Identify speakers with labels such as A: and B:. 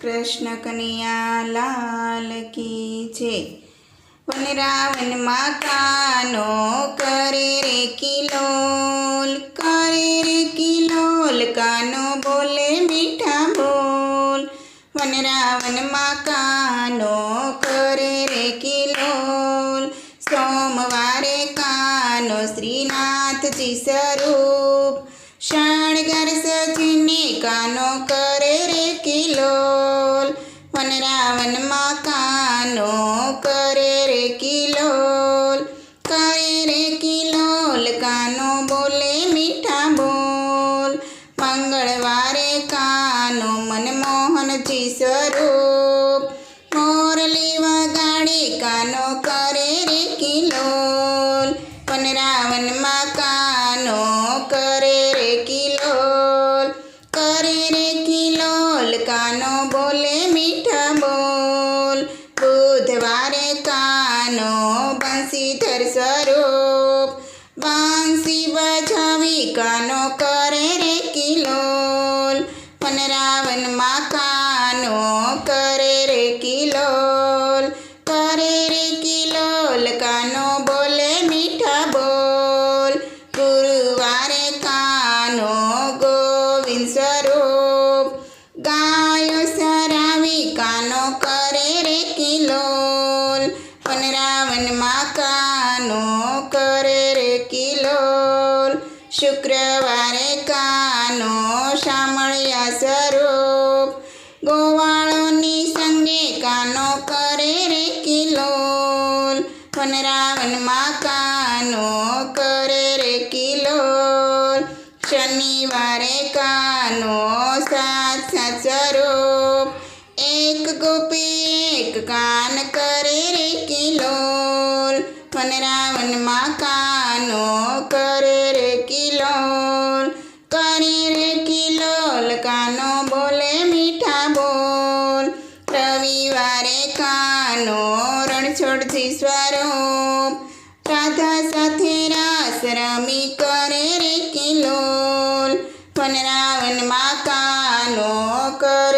A: કૃષ્ણ કનૈયા લાલ કી છે વનરાવનમાં કાનો કરે રે કિલોલ, કરે રે કિલોલ, કાનો બોલે મીઠા બોલ. વનરાવનમાં કાનો કરે રે કિલોલ, સોમવારે કાનો શ્રીનાથજી સ્વરૂપ. શણગાર સજીને કાનો કરે રે વનરાવનમાં કાનો કરે રે કિલોલ, કરે રે કિલોલ, કાનો બોલે મીઠા બોલ. મંગળવારે કાનો મનમોહનજી સ્વરૂપ, મોરલી વગાડી કાનો કરે રે કિલોલ. વનરાવનમાં કાનો કરે રે કિલોલ, કરે રે કિલોલ, કાનો બોલે કાનો બંસીધર સ્વરૂપ બાંસી બજાવી કાનો કરે રે કિલોલ વનરાવનમાં કાનો કરે રે કિલોલ કરે રે કિલોલ કાનો બોલે મીઠા બોલ ગુરુવારે કાનો ગોવિંદ સ્વરૂપ ગાયો સરાવી કાનો કરે રે કિલોલ વનરાવનમાં માકાનો કરે રે કિલોલ. શુક્રવારે કાનો સાંભળ્યા સ્વરૂપ. ગોવાળોની સંગે કાનો કરે રે કિલોલ. પણ રાવણ માકાનો કરે રે કિલોલ. શનિવારે કાનો સાત સાત સ્વરૂપ. એક ગોપી એક કાન કરે રે કિલોલ. વનરાવનમાં કાનો કરે રે કિલોલ. કરે રે કિલોલ, કાનો બોલે મીઠા બોલ. રવિવારે કાનો રણછોડથી સ્વરૂપ. રાધા સાથે રાસ રમી કરે રે કિલોલ. વનરાવનમાં કાનો કરે